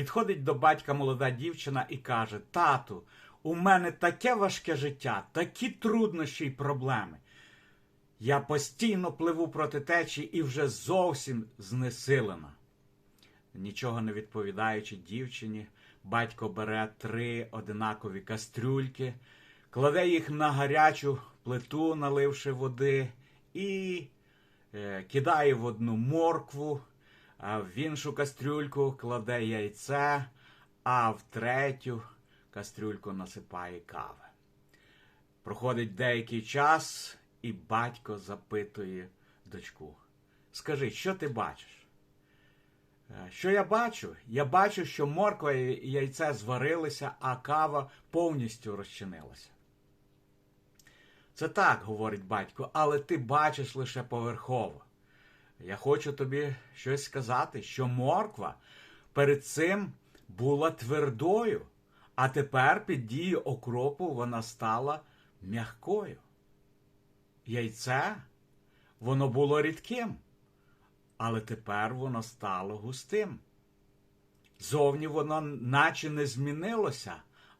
Підходить до батька молода дівчина і каже: Тату, у мене таке важке життя, такі труднощі й проблеми. Я постійно пливу проти течії і вже зовсім знесилена. Нічого не відповідаючи дівчині, батько бере три одинакові кастрюльки, кладе їх на гарячу плиту, наливши води, і е, кидає в одну моркву, в іншу кастрюльку кладе яйце, а в третю кастрюльку насипає кави. Проходить деякий час, і батько запитує дочку: Скажи, що ти бачиш? Е, Що я бачу? Я бачу, що морква і яйце зварилися, а кава повністю розчинилася. Це так, говорить батько, але ти бачиш лише поверхово. Я хочу тобі щось сказати, що морква перед цим була твердою, а тепер під дією окропу вона стала м'якою. Яйце воно було рідким, але тепер воно стало густим. Зовні воно наче не змінилося,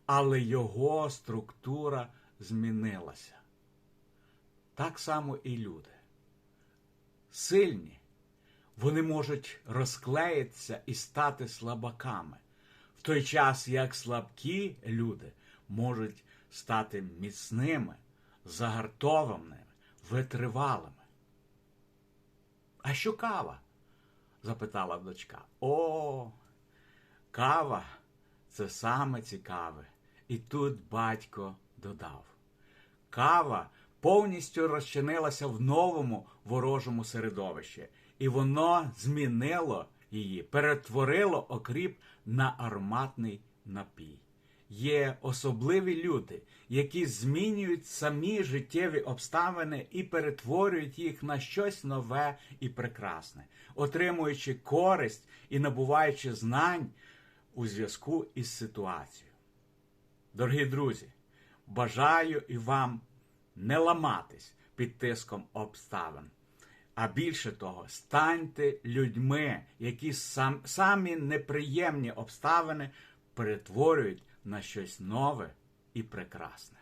але його структура змінилася. Так само і люди. Сильні. Вони можуть розклеїтися і стати слабаками, в той час як слабкі люди можуть стати міцними, загартованими, витривалими. А що кава? запитала дочка. О, кава це саме цікаве. І тут батько додав. Кава повністю розчинилася в новому ворожому середовищі, і воно змінило її, перетворило окріп на ароматний напій. Є особливі люди, які змінюють самі життєві обставини і перетворюють їх на щось нове і прекрасне, отримуючи користь і набуваючи знань у зв'язку із ситуацією. Дорогі друзі, бажаю і вам не ламатись під тиском обставин. А більше того, станьте людьми, які сам, самі неприємні обставини перетворюють на щось нове і прекрасне.